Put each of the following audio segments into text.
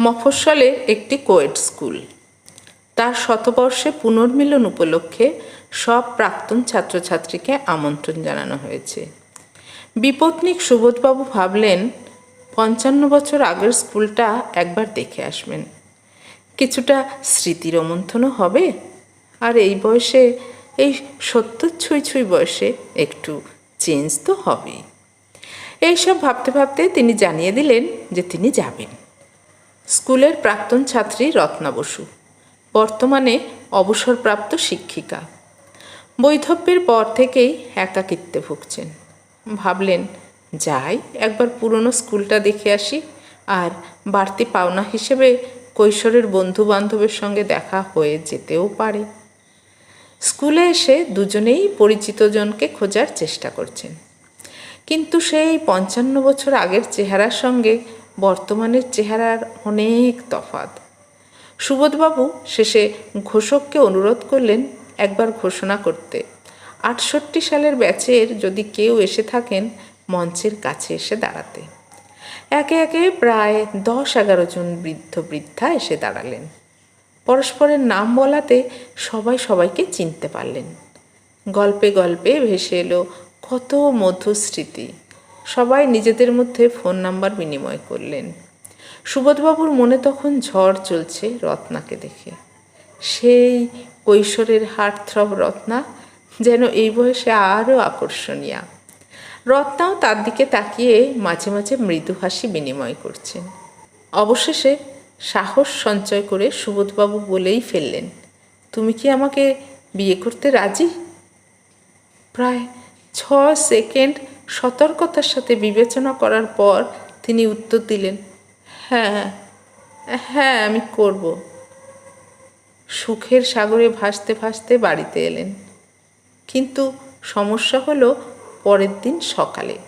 মফস্বলের একটি coed school. তার শতবর্ষে পুনর্মিলন উপলক্ষে সব প্রাক্তন ছাত্রছাত্রীকে আমন্ত্রণ জানানো হয়েছে। বিপত্নিক সুবোধবাবু ভাবলেন, পঞ্চান্ন বছর আগের স্কুলটা একবার দেখে আসবেন। কিছুটা স্মৃতি রোমন্থনও হবে। আর এই বয়সে, এই সত্তর ছুঁই ছুঁই বয়সে একটু চেঞ্জ তো হবেই। এইসব ভাবতে ভাবতে তিনি জানিয়ে দিলেন যে তিনি যাবেন। স্কুলের প্রাক্তন ছাত্রী রত্না বসু, বর্তমানে অবসরপ্রাপ্ত শিক্ষিকা। বৈধব্যের পর থেকেই একাকিত্বে ভুগছেন। ভাবলেন, যাই, একবার পুরনো স্কুলটা দেখে আসি আর বাড়তি পাওনা হিসেবে কৈশোরের বন্ধু বান্ধবের সঙ্গে দেখা হয়ে যেতেও পারে। স্কুলে এসে দুজনেই পরিচিতজনকে খোঁজার চেষ্টা করছেন। কিন্তু সেই পঞ্চান্ন বছর আগের চেহারার সঙ্গে বর্তমানের চেহারার অনেক তফাৎ। সুবোধবাবু শেষে ঘোষককে অনুরোধ করলেন একবার ঘোষণা করতে। আটষট্টি সালের ব্যাচের যদি কেউ এসে থাকেন, মঞ্চের কাছে এসে দাঁড়াতে। একে একে প্রায় দশ এগারো জন বৃদ্ধ বৃদ্ধা এসে দাঁড়ালেন। পরস্পরের নাম বলাতে সবাই সবাইকে চিনতে পারলেন। গল্পে গল্পে ভেসে এলো কত মধুর স্মৃতি। সবাই নিজেদের মধ্যে ফোন নাম্বার বিনিময় করলেন। সুবোধবাবুর মনে তখন ঝড় চলছে রত্নাকে দেখে। সেই কৈশোরের হার্টথ্রব রত্না যেন এই বয়সে আরও আকর্ষণীয়। রত্নাও তার দিকে তাকিয়ে মাঝে মাঝে মৃদু হাসি বিনিময় করছেন। অবশেষে সাহস সঞ্চয় করে সুবোধবাবু বলেই ফেললেন, তুমি কি আমাকে বিয়ে করতে রাজি? প্রায় ছ সেকেন্ড সতর্কতার সাথে বিবেচনা করার পর তিনি উত্তর দিলেন হ্যাঁ হ্যাঁ আমি করব। সুখের সাগরে ভাসতে ভাসতে বাড়িতে এলেন। কিন্তু সমস্যা হলো পরের দিন সকালে।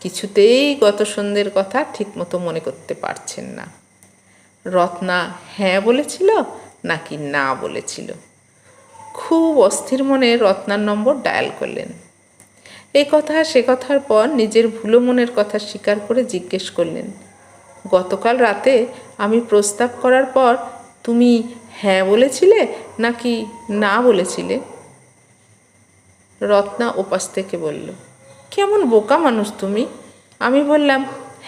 কিছুতেই গত সন্ধ্যের কথা ঠিকমতো মনে করতে পারছেন না। রত্না হ্যাঁ বলেছিল নাকি না বলেছিল? খুব অস্থির মনে রত্নার নম্বর ডায়াল করলেন। এই কথা, সে কথার পর নিজের ভুলো মনের কথা স্বীকার করে জিজ্ঞেস করলেন, গতকাল রাতে আমি প্রস্তাব করার পর তুমি হ্যাঁ বলেছিলে নাকি না বলেছিলে? রত্না ওপাশ থেকে বলল, কেমন বোকা মানুষ তুমি। আমি বললাম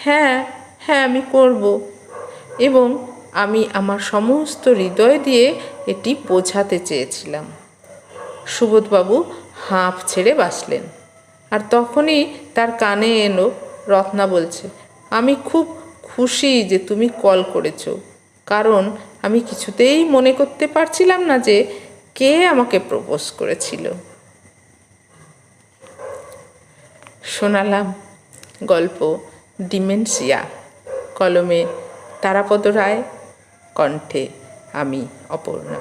হ্যাঁ হ্যাঁ আমি করব। এবং আমি আমার সমস্ত হৃদয় দিয়ে এটি বোঝাতে চেয়েছিলাম। সুবোধবাবু হাঁপ ছেড়ে বাসলেন আর তখনই তার কানে এলো রত্না বলছে, আমি খুব খুশি যে তুমি কল করেছ। কারণ আমি কিছুতেই মনে করতে পারছিলাম না যে কে আমাকে প্রপোজ করেছিল। শোনালাম গল্প ডিমেনশিয়া, কলমে তারাপদ রায়, কণ্ঠে আমি অপর্ণা।